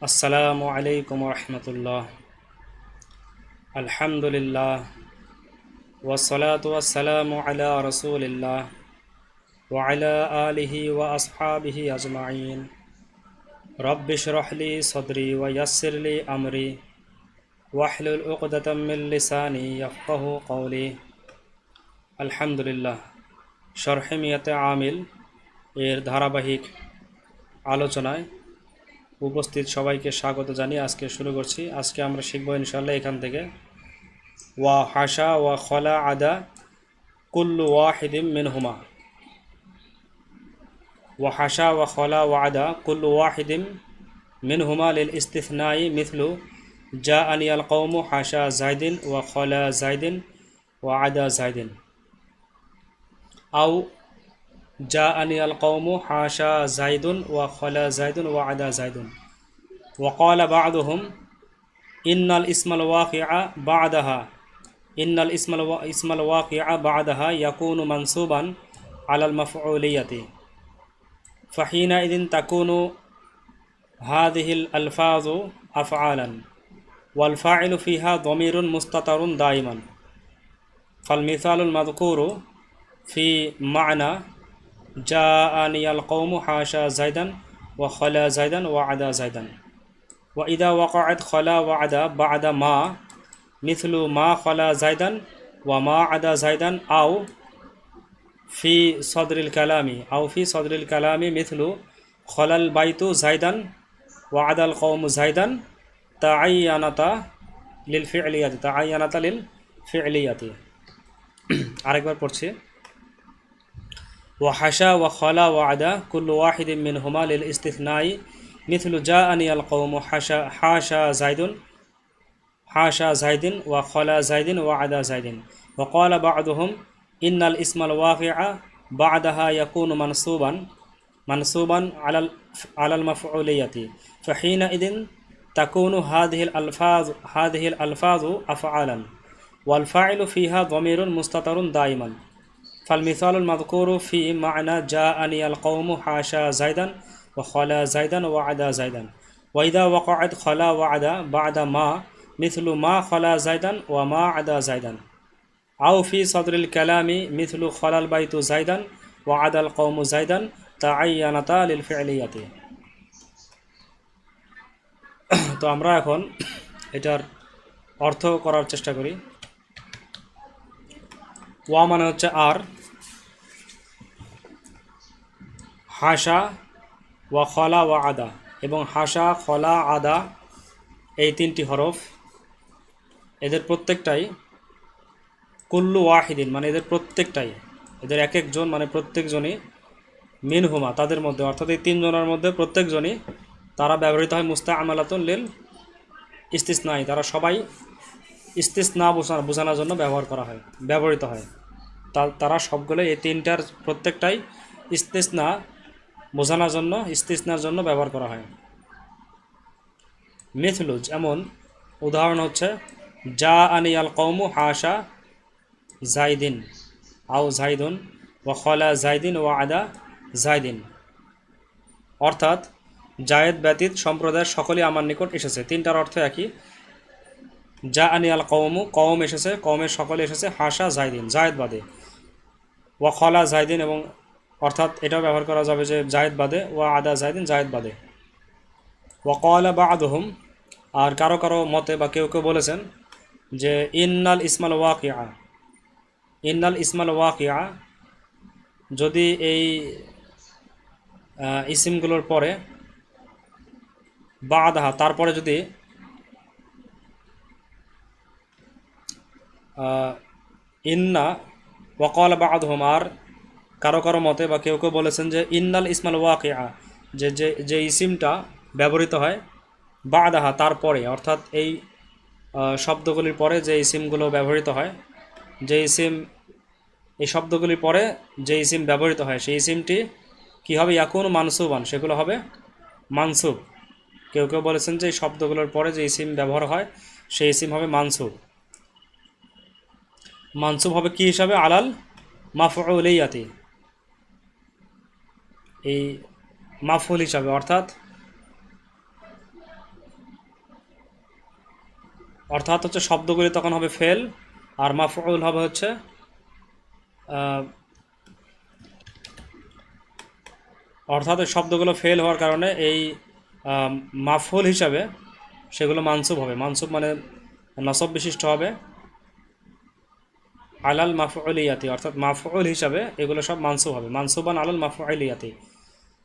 আসসালামু আলাইকুম রহমতুল্লাহ আলহামদুলিল্লাহ ওসলাত ওয়াসালামু আলা রসুলিল্লাহ ওয়ালা আলিহি ওয়া আসহাবিহি আজমাইন রব্বিশ রহলি সদরি ওয়াসিরলি আমরি ওয়াহলুল উকদাতাম মিন লিসানি ইয়াফকাহু কওলি আলহামদুলিল্লাহ শরহেমিয়াতে আমিল এর ধারাবাহিক আলোচনায় উপস্থিত সবাইকে স্বাগত জানিয়ে আজকে শুরু করছি। আজকে আমরা শিখব ইনশাল্লাহ এখান থেকে। ওয়া হাসা ওয়া খলা আদা কুল্লু ওয়াহিদিম মিনহুমা। ওয়া হাসা ওয়া খলা ওয়া আদা কুল্লু ওয়াহিদিম মিনহুমা লিল ইস্তিফনাই মিথলু জা আনি আল কৌমু হাসা জাইদিন ওয়া খলা জাইদিন ওয়া আদা জাইদিন। আও جاءني القوم حاشا زيد وخلا زيد وعدا زيد. وقال بعضهم إن الإسم الواقع بعدها إن الإسم الواقع بعدها يكون منصوبا على المفعولية. فحينئذ تكون هذه الألفاظ أفعالا والفاعل فيها ضمير مستتر دائما. فالمثال المذكور في معنى জা আনিয়াল কৌম হাশা জাইদান ও খলা জাইদান ওয়া আদা জাইদান ওয়া ইদা ওয়াকাত খলা ওয়া আদা বা আদা মা মিথলু মা খলা জাইদান ওয়া মা আদা জাইদান আও ফি সদরিল কালামি আও ফি সদরিল কালামি মিথলু খলাল বাইতু জাইদান ওয়া আদাল কৌম জাইদান তা আই আনাতা লিল ফি আলিয়াতি তা আই আনাতা লিল ফি আলিয়াতি আরেকবার পড়ছি। وحشا وخلا وعدا كل واحد منهما للاستثناء. مثل جاءني القوم حشا حاشا زيد حاشا زيد وخلا زيد وعدا زيد. وقال بعضهم إن الاسم الواقع بعدها يكون منصوبا منصوبا على على المفعولية. فحينئذ تكون هذه الألفاظ هذه الألفاظ أفعالا والفاعل فيها ضمير مستتر دائما. فالمثال المذكور في معنى جاءني القوم حاشا زيدا وخلا زيدا وعدا زيدا وإذا وقعت خلا وعدا بعد ما مثل ما خلا زيدا وما عدا زيدا أو في صدر الكلام مثل خلا البيت زيدا وعدا القوم زيدا تعينتا للفعلية তো আমরা এখন এটার অর্থ করার চেষ্টা করি ওয়া মানে হচ্ছে আর, হাসা ওয়া খলা ওয়া আদা, এবং হাসা, খলা, আদা এই তিনটি হরফ এদের প্রত্যেকটাই কুল্লু ওয়াহিদিন মানে এদের প্রত্যেকটাই, এদের এক একজন মানে প্রত্যেকজনই মিনহুমা, তাদের মধ্যে, অর্থাৎ এই তিনজনের মধ্যে প্রত্যেকজনই তারা ব্যবহৃত হয় মুস্তা আমালাতুন লিল ইস্তিসনাই, তারা সবাই ইস্তিসনা বোঝানো বোঝানোর জন্য ব্যবহার করা হয়, ব্যবহৃত হয়। তারা সবগুলো এই তিনটার প্রত্যেকটাই ইস্তিসনা বোঝানোর জন্য, ইস্তিসনার জন্য ব্যবহার করা হয়। মিথলুজ এমন উদাহরণ হচ্ছে জা আনি আল কৌমু হাসা জাইদিন আও জাইদুন ও খলা জাইদিন ও আদা জাইদিন। অর্থাৎ, জায়েদ ব্যতীত সম্প্রদায়ের সকলেই আমার নিকট এসেছে। তিনটার অর্থ একই। যা আনি আল কৌমু কৌম এসেছে কৌমের সকলে এসেছে, হাসা জাইদিন, জায়েদ বাদে। ওয়া খলা জাইদিন এবং অর্থাৎ এটাও ব্যবহার করা যাবে যে জায়েদ বাদে, ওয়া আদা জায়দিন জায়েদ বাদে। ওয়াকলা বা আদহুম আর কারও কারও মতে বা কেউ কেউ বলেছেন যে ইন্নাল ইসমাল ওয়াকিয়া ইন্নাল ইসমাল ওয়াকিয়া যদি এই ইসিমগুলোর পরে বা আদাহা তারপরে যদি ইন্না ওয়াকল বা আর কারও কারও মতে বা কেউ কেউ বলেছেন যে ইন্নাল ইসমাল ওয়াকিয়া, যে যে যে ইসিমটা ব্যবহৃত হয় বা আদাহা তারপরে, অর্থাৎ এই শব্দগুলির পরে যে ইসিমগুলো ব্যবহৃত হয়, যে ইসিম, এই শব্দগুলির পরে যে ইসিম ব্যবহৃত হয়, সেই ইসিমটি কী হবে ইয়াকুন মানসুবান, সেগুলো হবে মানসুব। কেউ কেউ বলেছেন যে এই শব্দগুলোর পরে যে ইসিম ব্যবহার হয়, সেই ইসিম হবে মানসুব। মানসুব হবে কি হিসাবে? আলাল মাফউলিয়াতি এই মাফুল হিসাবে, অর্থাৎ অর্থাৎ হচ্ছে শব্দগুলি তখন হবে ফেল, আর মাফউল হবে হচ্ছে অর্থাৎ শব্দগুলো ফেল হওয়ার কারণে এই মাফুল হিসাবে সেগুলো মানসুব হবে। মানসুব মানে নসব বিশিষ্ট হবে। আলাল মাফউলিয়াতি, অর্থাৎ মাফউল হিসাবে এগুলো সব মানসুব হবে। মানসুবান আলাল মাফউলিয়াতি।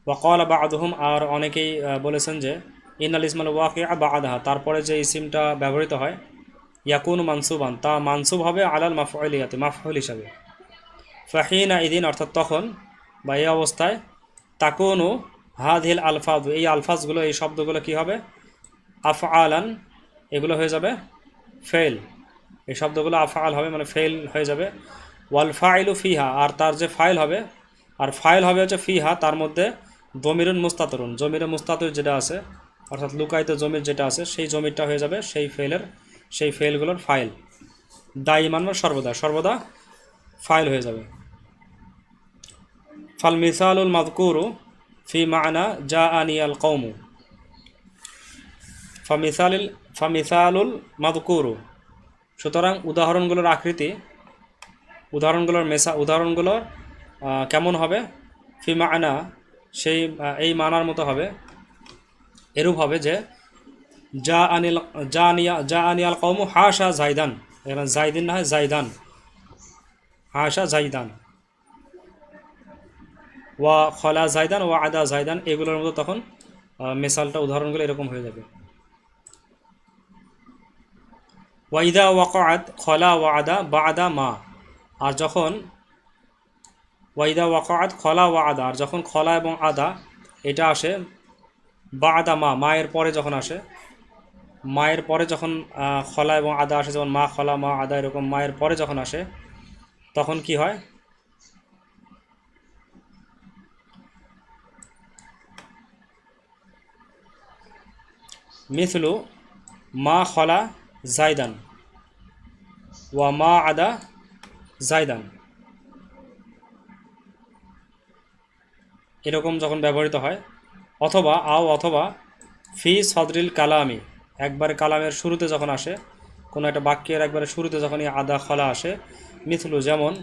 ওয়াকাল বা আদহুম আর অনেকেই বলেছেন যে ইনাল ইসমাল ওয়াকিয়া বা আদাহা তারপরে যে ইসিমটা ব্যবহৃত হয়, ইয়াকুন মানসুবান, তা মানসুব হবে আলাল মাফউলিয়াতি, মাফউল হিসাবে। ফাহিনা ইদিন, অর্থাৎ তখন, বা এই অবস্থায়, তাকুনু হাদিল আলফাজ এই আলফাজগুলো, এই শব্দগুলো কি হবে? আফআলান, এগুলো হয়ে যাবে ফেল এই শব্দগুলো আফআল হবে মানে ফেল হয়ে যাবে। ওয়াল ফাইলু ফিহা, আর তার যে ফাইল হবে, আর ফাইল হবে হচ্ছে ফিহা, তার মধ্যে জমিরুন মুস্তাতরুন। জমিরে মুস্তাতর যেটা আছে, অর্থাৎ লুকায়িত জমির যেটা আছে, সেই জমিরটা হয়ে যাবে সেই ফেলের সেই ফেলগুলোর ফাইল। দায়ী মানব সর্বদা সর্বদা ফাইল হয়ে যাবে। ফাল মিসালুল মাদকুরু ফি মানা জা আনিয়াল কৌমু ফামিসালিল, ফামিসালুল মাদকুরু সুতরাং উদাহরণগুলোর আকৃতি উদাহরণগুলোর মেসা উদাহরণগুলোর কেমন হবে? ফি মানা সেই এই মানার মতো হবে। এরূপ হবে যে যা আনিল যা আনিয়া যা আনিয়াল কৌমু হাসা জাইদান। এখানে জাইদিন না হয় জাইদান। হাসা জাইদান। ওয়া খলা জাইদান ওয়া আদা জাইদান এগুলোর মতো তখন আহ, মেসালটা উদাহরণগুলো এরকম হয়ে যাবে। ওয়াইদা ওয়াকাত খলা ওয়া আদা বা আদা মা। আর যখন ওয়াইদা ওয়াকাত খলা ওয়া আদা আর যখন খলা এবং আদা, এটা আসে বা আদা মা, মায়ের পরে যখন আসে, মায়ের পরে যখন খলা এবং আদা আসে, যেমন মা খলা, মা আদা এরকম মায়ের পরে যখন আসে, তখন কি হয়? মিথলু মা খলা জাইদান ওয়া মা আদা জাইদান এরকম যখন ব্যবহৃত হয়, অথবা আও অথবা ফি সদরিল কালামি, একবারে কালামের শুরুতে যখন আসে, কোনো একটা বাক্যের একবারে শুরুতে যখন এই আদা খলা আসে, মিথলু যেমন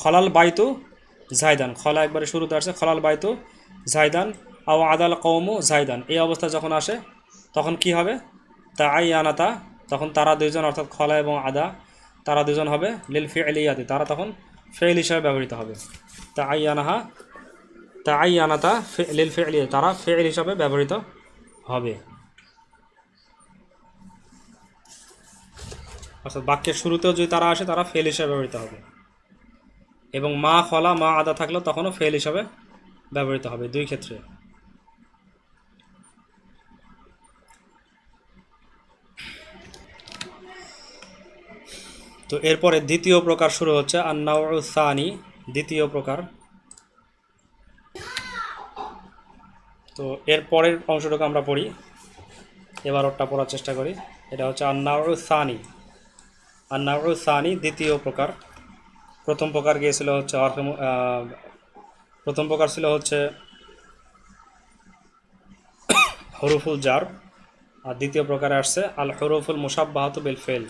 খলাল বাইতু জায়দান, খলা একবারে শুরুতে আসে, খলাল বাইতু জাইদান আও আদাল কৌমু জায়দান। এই অবস্থা যখন আসে, তখন কি হবে? তা আই আনাতা তখন তারা দুইজন, অর্থাৎ খলা এবং আদা, তারা দুজন হবে লিল ফেলিয়াতি তারা তখন ফেল হিসাবে ব্যবহৃত হবে। তা আই আনাহা তা আই আনাতা লিল ফেলিয়া তারা ফেল হিসাবে ব্যবহৃত হবে। অর্থাৎ বাক্যের শুরুতেও যদি তারা আসে, তারা ফেল হিসাবে ব্যবহৃত হবে। এবং মা ফলা মা আদা থাকলেও তখনও ফেল হিসাবে ব্যবহৃত হবে দুই ক্ষেত্রে। তো এরপরে দ্বিতীয় প্রকার শুরু হচ্ছে আন্নাউসানি দ্বিতীয় প্রকার। তো এর পরের অংশটুকু আমরা পড়ি, এবার ওটা পড়ার চেষ্টা করি। এটা হচ্ছে আন্নাউসানি আন্নাউসানি দ্বিতীয় প্রকার। প্রথম প্রকার গিয়েছিল হচ্ছে অর্থ প্রথম প্রকার ছিল হচ্ছে হরুফুল জার, আর দ্বিতীয় প্রকারে আসছে আল হরুফুল মুসাব্বাহাত বিল ফেল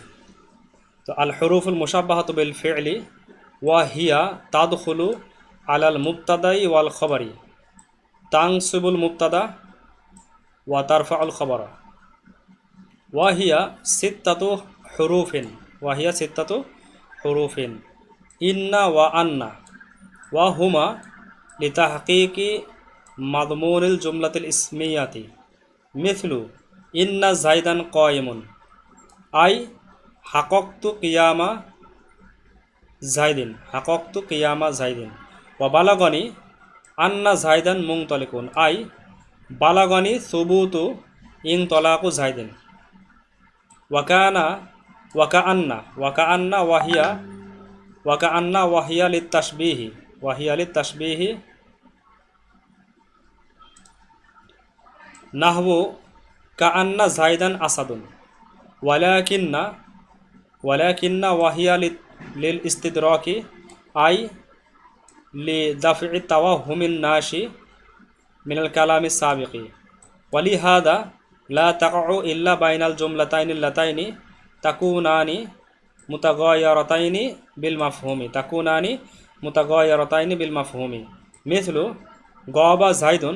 তো আল হরুফুল মুসাব্বাহাত বিল ফেলি ওয়া হিয়া তাদখুলু আলাল মুবতাদাই ওয়াল খবরি। তাংসিবুল মুবতাদা ওয়া তারফা আল খবরা। ওয়া হিয়া সিত্তাতু হরুফিন, ওয়া হিয়া সিত্তাতু হরুফিন। ইন্না ওয়া আন্না ওয়া হুমা লিতাহকিকি মাদমুনিল জুমলাতিল ইসমিয়াতি। মিথলু, ইন্না জাইদান কয়েমুন। আই হাকক্তু কিয়ামা জাইদিন, হাকক্তু কিয়ামা জাইদিন। ওয়া বালাগনি আন্না জাইদান মুং তলিকুন আই বালাগনি সুবুতু ইং তলাকু জাইদিন ওয়াকানা ওয়াকা আন্না ওয়াকা আন্না ওয়াহিয়া ওয়াকা আন্না ওয়াহিয়া লিত তাসবিহি ওয়াহিয়া লিত তাসবিহি নাহবু কা আন্না জাইদান আসাদুন। ওয়ালাকিন্না ওয়ালাকিন্না ওয়াহিয়া লি- লিল ইস্তিদরকি আই লি দাফি তাওয়া হুমিন নাশি মিনাল কালামি সাবিকি ওয়ালিহাদা লা তাকউ ইল্লা বাইনাল জুমলাতাইনি লাতাইনি তাকুনানি মুতাগায়্যারাতাইনি বিল মাফহুমি তাকুনানি মুতাগায়্যারাতাইনি বিল মাফহুমি মিথলু গাবা জাইদুন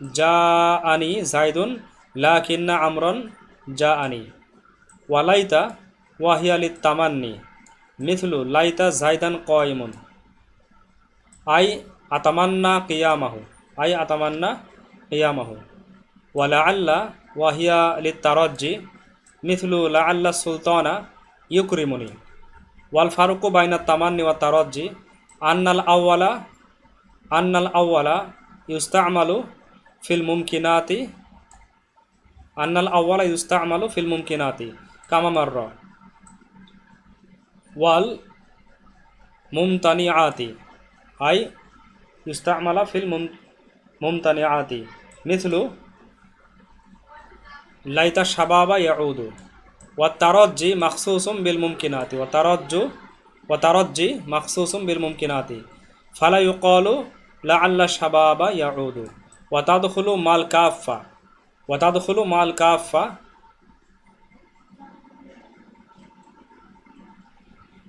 জা আনি জাইদুন, লাকিন্না আমরন জা আনি ওয়ালাইতা ওয়াহিয়ালি তামান্নি, মিথলু লাইতা জাইদান কয়মুন। I আতামান্না কিয়ামাহু, I আতামান্না কিয়ামাহু। ওয়ালা আল্লাহ ওয়াহিয়া লি তারজ্জি মিথলু লা আল্লাহ সুলতানা ইউকরিমুনি। ওয়াল ফারুকু বাইনা তামান্নি ওয়া তারজ্জি, আন্নাল আউয়ালা আন্নাল আউয়ালা ইউস্তামালু ফিল মুমকিনাতি আন্নাল আউয়ালা ইউস্তামালু ফিল মুমকিনাতি কামামার ওয়াল মুমতানিআতি আই ইউস্তামালা ফিল মুম মুমতানিআতি মিথলু লাইতা শাবাবা ইয়াউদু ওয়া তারজ্জি মাখসুসুম বিল মুমকিনাতি ওয়া তারজ্জু ওয়া তারজ্জি মাখসুসুম বিল মুমকিনাতি ফালা ইউকালু লাআল্লা শাবাবা ইয়াউদু ওয়া তাদখুলু মাল কাফা ওয়া তাদখুলু মাল কাফা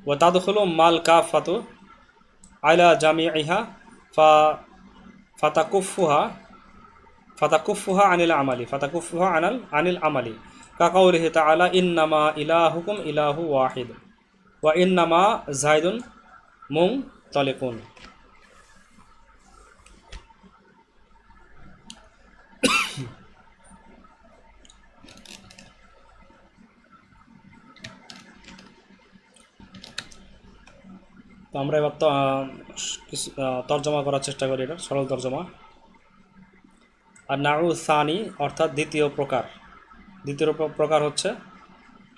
ওয়া তাদখুলু মাল কাফাতু আলা জামিইহা ফা ফাতাকুফুহা ফাতাকুফুহা আনিল আমালি ফাতাকুফুহা আনাল আনিল আমালি কাকাউলিহি তাআলা ইন্নামা ইলাহুকুম ইলাহু ওয়াহিদ ওয়া ইন্নামা জাইদুন মুং তলিকুন তো আমরা এবার তো তর্জমা করার চেষ্টা করি এটা, সরল তর্জমা। আর নাউ সানি অর্থাৎ দ্বিতীয় প্রকার। দ্বিতীয় প্রকার হচ্ছে,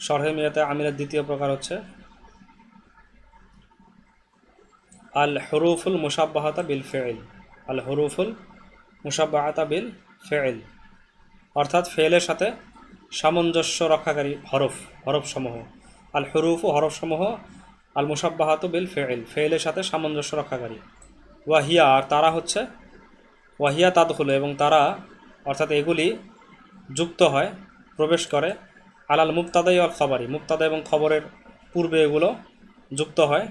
সরহে মিয়াতে আমিরের দ্বিতীয় প্রকার হচ্ছে, আল হরুফুল মুসাব্বাহাতা বিল ফেইল আল হরুফুল মুসাব্বাহাতা বিল ফেইল অর্থাৎ ফেলের সাথে সামঞ্জস্য রক্ষাকারী হরফ, হরফসমূহ। আল হরুফ হরফসমূহ আল মুসাব্বাহাত বিল ফেল ফেলের সাথে সামঞ্জস্য রক্ষাকারী। ওয়াহিয়া, আর তারা হচ্ছে, ওয়াহিয়া তাদখুল, এবং তারা, অর্থাৎ এগুলি যুক্ত হয়, প্রবেশ করে আলাল মুক্তাদাই অল খবরই মুক্তাদা এবং খবরের পূর্বে এগুলো যুক্ত হয়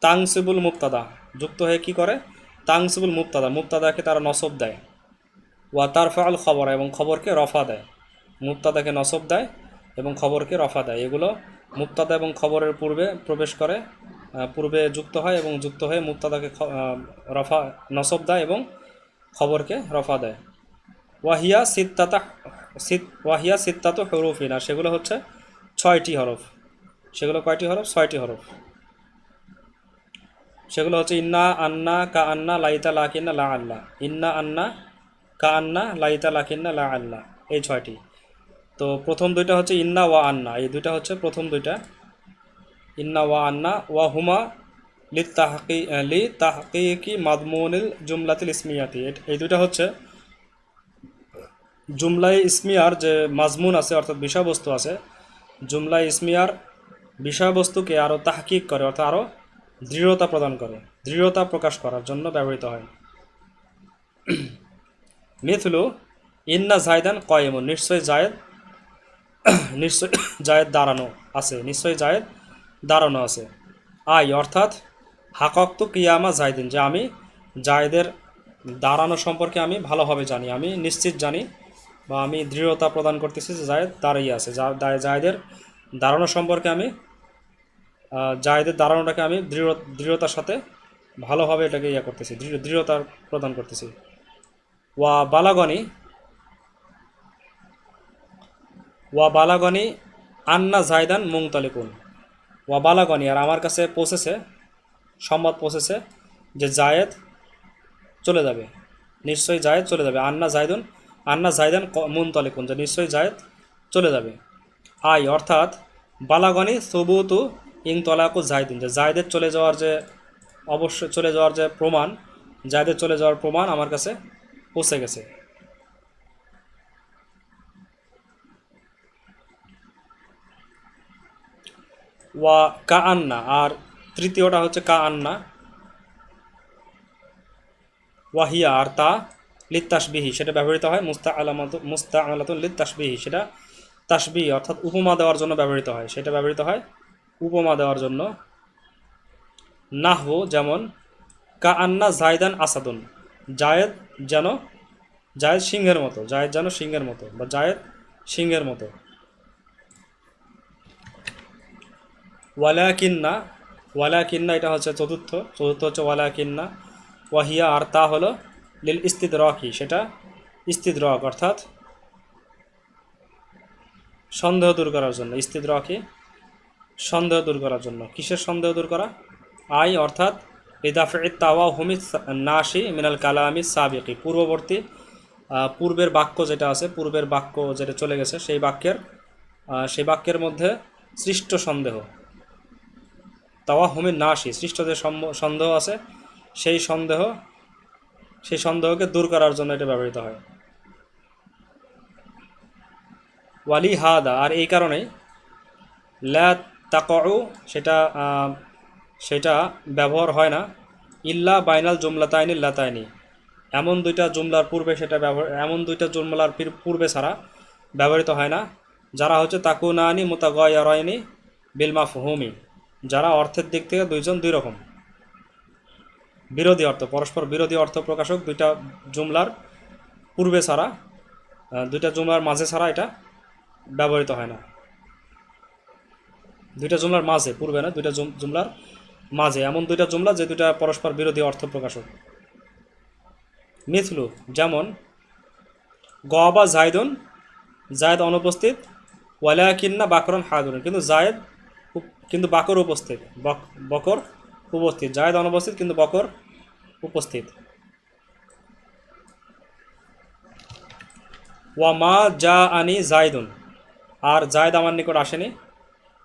তাংসিবুল মুক্তাদা যুক্ত হয়ে কি করে? তাংসিবুল মুক্তাদা মুক্তাদাকে তারা নসব দেয়। ওয়া তারফা আল খবর, এবং খবরকে রফা দেয়। মুক্তাদাকে নসব দেয় এবং খবরকে রফা দেয়। এগুলো মুক্তাদা এবং খবরের পূর্বে প্রবেশ করে পূর্বে যুক্ত হয় এবং যুক্ত হয়ে মুক্তাদাকে রফা নসব দেয় এবং খবরকে রফা দেয়। ওয়াহিয়া সিত্তাতা, সিত, ওয়াহিয়া সিত্তাত হরফিনা, সেগুলো হচ্ছে ছয়টি হরফ। সেগুলো কয়টি হরফ? ছয়টি হরফ। সেগুলো হচ্ছে ইন্না, আন্না, কা, আন্না, লাইতা, লাকিন্না, লা আল্লাহ ইন্না, আন্না, কা, আন্না, লাইতা, লাকিন্না, লা আল্লাহ এই ছয়টি। তো প্রথম দুইটা হচ্ছে ইন্না ওয়া আন্না। এই দুইটা হচ্ছে প্রথম দুইটা। ইন্না ওয়া আন্না ওয়া হুমা লি তাহকি লি তাহকিকি মাদমুনিল জুমলাতিল ইসমিয়াতি। এই দুইটা হচ্ছে জুমলাই ইসমিয়ার যে মাজমুন আছে, অর্থাৎ বিষয়বস্তু আছে, জুমলাই ইসমিয়ার বিষয়বস্তুকে আরও তাহকিক করে, অর্থাৎ আরও দৃঢ়তা প্রদান করে, দৃঢ়তা প্রকাশ করার জন্য ব্যবহৃত হয়। মিথলু ইন্না জায়দান কয়েমুন নিশ্চয় জায়েদ নিশ্চয় জায়েদ দাঁড়ানো আছে, নিশ্চয় জায়েদ দাঁড়ানো আছে। আই, অর্থাৎ হাকক্ত কিয়ামা জায়দিন, যে আমি জায়েদের দাঁড়ানো সম্পর্কে আমি ভালোভাবে জানি, আমি নিশ্চিত জানি বা আমি দৃঢ়তা প্রদান করতেছি যে জায়েদ দাঁড়িয়ে আছে। জায়েদের দাঁড়ানো সম্পর্কে আমি জায়েদের দাঁড়ানোটাকে আমি দৃঢ়, দৃঢ়তার সাথে ভালোভাবে এটাকে ইয়ে করতেছি, দৃঢ়, দৃঢ়তা প্রদান করতেছি। ওয়া বালাগনি ওয়া বালাগনি আন্না জায়দান মুংতালিকুন ওয়া বালাগনি, আর আমার কাছে পৌঁছেছে সংবাদ পৌঁছেছে যে জায়েদ চলে যাবে। নিশ্চয়ই জায়েদ চলে যাবে। আন্না জায়দুন, আন্না জায়দান মুনতালিকুন, যে নিশ্চয়ই জায়েদ চলে যাবে। আই, অর্থাৎ বালাগনি সবুতু ইং তলাকু জায়দিন, যে জায়দের চলে যাওয়ার যে অবশ্যই চলে যাওয়ার যে প্রমাণ, জায়দের চলে যাওয়ার প্রমাণ আমার কাছে পৌঁছে গেছে। ওয়া কা আন্না আর তৃতীয়টা হচ্ছে কা আন্না ওয়াহিয়া, আর তা লিত তাসবিহি সেটা ব্যবহৃত হয় মুস্তা আলামাত মুস্তা আলাতুন লিত তাসবিহি সেটা তাসবি অর্থাৎ উপমা দেওয়ার জন্য ব্যবহৃত হয়। সেটা ব্যবহৃত হয় উপমা দেওয়ার জন্য। নাহু যেমন কা আন্না জায়দান আসাদুন, জায়েদ যেন, জায়েদ সিংহের মতো, জায়েদ যেন সিংহের মতো বা জায়েদ সিংহের মতো। ওয়ালাকিন্না ওয়ালাকিন্না এটা হচ্ছে চতুর্থ চতুর্থ হচ্ছে ওয়ালা কিন্না ওয়াহিয়া আর তা হলো লিল ইস্তিদ রকি সেটা ইস্তিদ রক অর্থাৎ সন্দেহ দূর করার জন্য ইস্তিদ রকি সন্দেহ দূর করার জন্য। কিসের সন্দেহ দূর করা? আই অর্থাৎ ইদাফে তাওয়া হুমিদ নাসি মিনাল কালামি সাবিকি, পূর্ববর্তী পূর্বের বাক্য যেটা আছে, পূর্বের বাক্য যেটা চলে গেছে, সেই বাক্যের সেই বাক্যের মধ্যে সৃষ্ট সন্দেহ। তাওয়া হুমির নাসি সৃষ্ট যে সন্দেহ আছে। সেই সন্দেহ, সেই সন্দেহকে দূর করার জন্য এটা ব্যবহৃত হয়। ওয়ালি হাদা, আর এই কারণেই লা তাকউ, সেটা সেটা ব্যবহার হয় না। ইল্লা বাইনাল জুমলাতাইনি লাতাইনি। এমন দুইটা জুমলার পূর্বে সেটা ব্যবহার, এমন দুইটা জুমলার পূর্বে ছাড়া ব্যবহৃত হয় না, যারা হচ্ছে তাকু তাকুনানি মোতাগয়রাইনি বিলমা ফুহুমি যারা অর্থের দিক থেকে দুইজন দুই রকম। বিরোধী অর্থ, পরস্পর বিরোধী অর্থ প্রকাশক, দুইটা জুমলার পূর্বে ছাড়া দুইটা জুমলার মাঝে ছাড়া এটা ব্যবহৃত হয় না। দুইটা জুমলার মাঝে, পূর্বে না, দুইটা জুম- জুমলার মাঝে, এমন দুইটা জুমলা যে দুইটা পরস্পর বিরোধী অর্থ প্রকাশক। মিথলু, যেমন গবা জায়দুন, জায়দ অনুপস্থিত, ওয়ালাকিন্না বাকরন হাদুন কিন্তু জায়দ কিন্তু বাকর উপস্থিত। বক- বকর উপস্থিত। জায়দ অনুপস্থিত, কিন্তু বকর উপস্থিত। ওয়া মা যা আনি জায়দুন। আর জায়দ আমার নিকট আসেনি।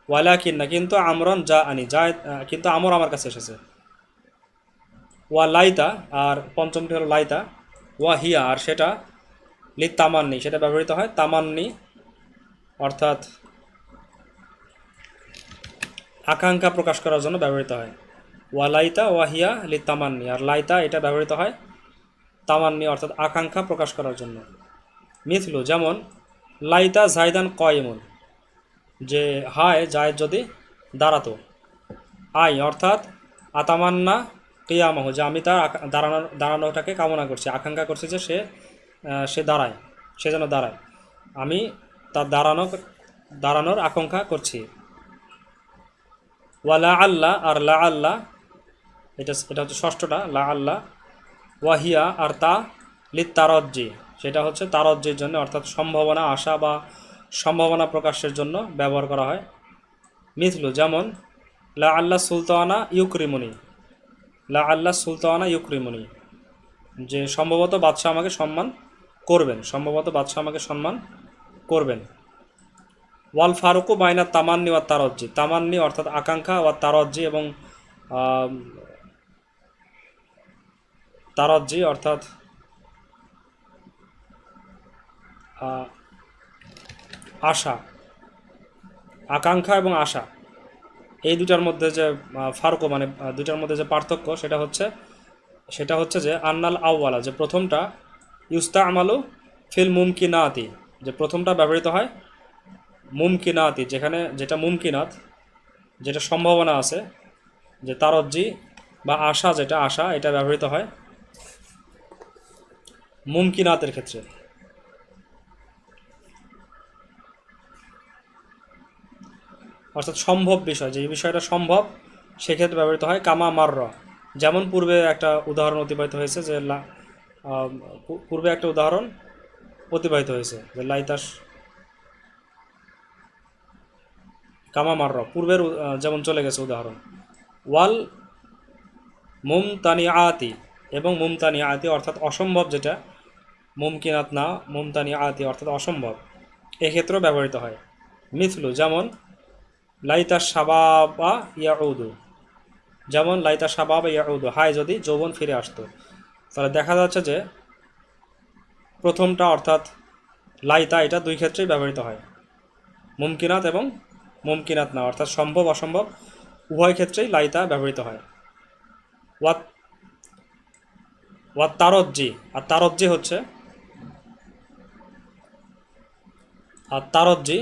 ওয়ালাকিন না কিন্তু আমরন যা আনি জায়দ কিন্তু আমর আমার কাছে এসেছে। ওয়া লাইতা, আর পঞ্চমটি হলো লাইতা। ওয়া হিয়া, আর সেটা লি তামান্নি সেটা ব্যবহৃত হয় তামান্নি, অর্থাৎ আকাঙ্ক্ষা প্রকাশ করার জন্য ব্যবহৃত হয়। ওয়া লাইতা ওয়া হিয়া লি তামান্নি আর লাইতা এটা ব্যবহৃত হয় তামান্নি, অর্থাৎ আকাঙ্ক্ষা প্রকাশ করার জন্য। মিথলু, যেমন, লাইতা জাইদান কয়েমন, যে হায় জায়দ যদি দাঁড়াতো। আই, অর্থাৎ, আতামান্না কিয়ামাহু, যে আমি তার দাঁড়ানোর, দাঁড়ানোটাকে কামনা করছি, আকাঙ্ক্ষা করছি যে সে সে দাঁড়ায়, সে যেন দাঁড়ায়। আমি তার দাঁড়ানো, দাঁড়ানোর আকাঙ্ক্ষা করছি। ওয়ালা আল্লাহ আর লা আল্লাহ এটা এটা হচ্ছে ষষ্ঠটা, লা আল্লাহ ওয়াহিয়া আর তা লিত তারজ্জি, সেটা হচ্ছে তারজ্জির জন্য, অর্থাৎ সম্ভাবনা, আশা বা সম্ভাবনা প্রকাশের জন্য ব্যবহার করা হয়। মিথলু, যেমন, লা আল্লাহ সুলতানা ইউক্রিমনি, লা আল্লাহ সুলতানা ইউক্রিমনি, যে সম্ভবত বাদশাহ আমাকে সম্মান করবেন, সম্ভবত বাদশাহ আমাকে সম্মান করবেন। ওয়াল ফারুকু বাইনা তামান্নি ওয়া তারজ্জি। তামান্নি অর্থাৎ আকাঙ্ক্ষা ওয়া তারজ্জি এবং তারজ্জি অর্থাৎ আশা। আকাঙ্ক্ষা এবং আশা। এই দুটার মধ্যে যে ফারক মানে দুটার মধ্যে যে পার্থক্য সেটা হচ্ছে সেটা হচ্ছে যে আন্নাল আউওয়ালা, যে প্রথমটা ইউস্তা আমালু ফিল মুমকিনাতি, যে প্রথমটা ব্যবহৃত হয় মুমকিনাতি, যেখানে যেটা মুমকিনাত, যেটা সম্ভাবনা আছে, যে তারজ্জি বা আশা যেটা, আশা, এটা ব্যবহৃত হয় মুমকিনাতের ক্ষেত্রে। অর্থাৎ সম্ভব বিষয়, যে বিষয়টা সম্ভব, সেক্ষেত্রে ব্যবহৃত হয় কামা মারর। যেমন পূর্বে একটা উদাহরণ অতিবাহিত হয়েছে যে পূর্বে একটা উদাহরণ অতিবাহিত হয়েছে যে লাইতাস কামা মারর পূর্বের যেমন চলে গেছে উদাহরণ। ওয়াল মুমতানি আতি এবং মুমতানি আতি অর্থাৎ অসম্ভব যেটা, মুমকিনাত না মুমতানি আতি অর্থাৎ অসম্ভব এক্ষেত্রেও ব্যবহৃত হয়। মিথলু, যেমন, লাইতা সাবাবা ইয়াউদু, যেমন, লাইতা সাবাবা ইয়াউদু, হায় যদি যৌবন ফিরে আসতো। তাহলে দেখা যাচ্ছে যে, প্রথমটা অর্থাৎ লাইতা, এটা দুই ক্ষেত্রেই ব্যবহৃত হয়। মুমকিনাত এবং মুমকিনাত না, অর্থাৎ সম্ভব, অসম্ভব, উভয় ক্ষেত্রেই লাইতা ব্যবহৃত হয়। ওয়াত ওয়া তারজ্জি, আর তারজ্জি হচ্ছে, আর তারজ্জি,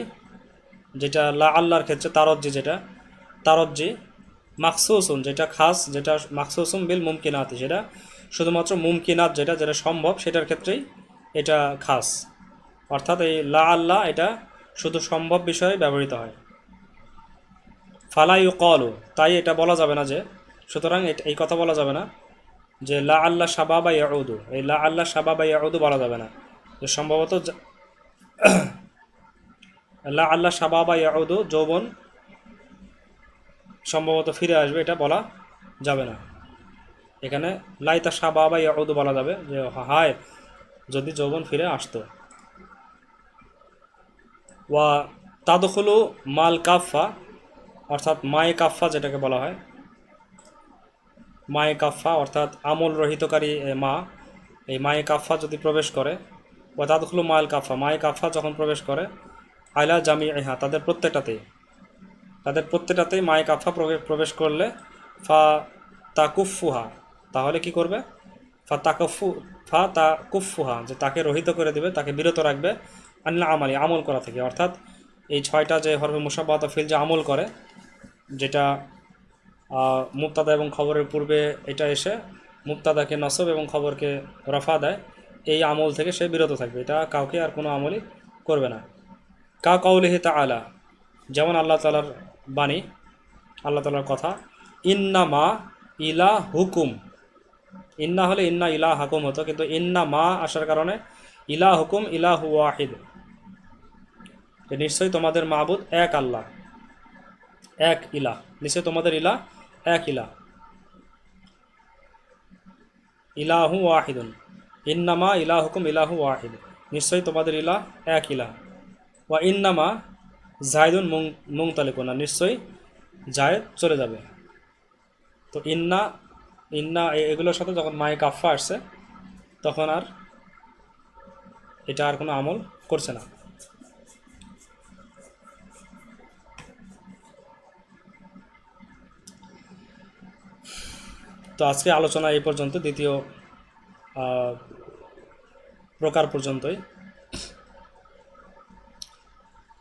যেটা লা আল্লাহর ক্ষেত্রে তারজ্জি যেটা, তারজ্জি মাকসুসুন যেটা খাস, যেটা মাকসুসুন বিল মুমকিনাতি সেটা শুধুমাত্র মুমকিনাত যেটা যেটা সম্ভব, সেটার ক্ষেত্রেই এটা খাস। অর্থাৎ এই লা আল্লাহ এটা শুধু সম্ভব বিষয়ে ব্যবহৃত হয়। ফালাই কলু তাই এটা বলা যাবে না যে, সুতরাং এই কথা বলা যাবে না যে, লা আল্লাহ সাবা বা ইয়াউদু। এই লা আল্লাহ সাবা বা ইয়াউদু বলা যাবে না। যে, সম্ভবত লা আল্লাহ সাবা বা ইয়াউদু যৌবন সম্ভবত ফিরে আসবে, এটা বলা যাবে না। এখানে লাইতা সাবা বা ইয়াউদু বলা যাবে যে, হায়, যদি যৌবন ফিরে আসতো। ওয়া তাদখুলু মাল কাফা অর্থাৎ মায়ে কাফা যেটাকে বলা হয়। মায়ে কাফা অর্থাৎ আমল রহিতকারী মা। এই মায়ে কাফা যদি প্রবেশ করে ও তাদখুলু মাল কাফা মায়ে কাফা যখন প্রবেশ করে আইলা জামি হ্যাঁ তাদের প্রত্যেকটাতেই তাদের প্রত্যেকটাতেই মায়ে কাফা প্রবে- প্রবেশ করলে, ফা তাকুফুহা তাহলে কি করবে? ফা তাকফু ফা তা কুফুহা যে তাকে রহিত করে দিবে, তাকে বিরত রাখবে আল্লাহ আমালি, আমল করা থেকে। অর্থাৎ এই ছয়টা যে হরফে মুসাবাত ফিল যে আমল করে যেটা মুক্তাদা এবং খবরের পূর্বে এটা এসে মুক্তাদাকে নসব এবং খবরকে রফা দেয়, এই আমল থেকে সে বিরত থাকবে। এটা কাউকে আর কোনো আমলই করবে না। কা কৌলিহি আলা যেমন আল্লাহ তালার বাণী, আল্লাহ তালার কথা, ইন্না মা ইলা হুকুম ইন্না হলে ইন্না ইলা হাকুম হতো, কিন্তু ইন্না মা আসার কারণে ইলা হুকুম ইলা ওয়াহিদ। নিশ্চয়ই তোমাদের মাবুদ এক আল্লাহ। এক ইলা। নিশ্চয়ই তোমাদের ইলা, এক ইলা। ইলাহু ওয়াহিদুন। ইন্নামা ইলাহুকুম ইলাহু ওয়াহিদ। নিশ্চয়ই তোমাদের ইলা এক ইলা। ওয়া ইন্নামা জায়দুন মুং মুংতালিকুনা। নিশ্চয়ই জায়দ চলে যাবে। তো ইন্না ইন্না এগুলোর সাথে যখন মায়ে কাফা আসছে, তখন আর এটা আর কোনো আমল করছে না। তো আজকে আলোচনা এই পর্যন্ত, দ্বিতীয় প্রকার পর্যন্তই।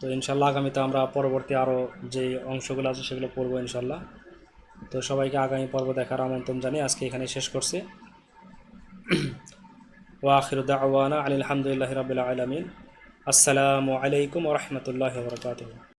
তো ইনশাল্লাহ আগামীতে আমরা পরবর্তী আরও যে অংশগুলো আছে সেগুলো পড়ব ইনশাল্লাহ। তো সবাইকে আগামী পর্ব দেখার আমন্ত্রণ জানিয়ে আজকে এখানে শেষ করছি। ওয়াখির দাওয়ানা আলহামদুলিল্লাহ রবিল আলমিন। আসসালামু আলাইকুম রহমতুল্লাহ বরকাতুহ।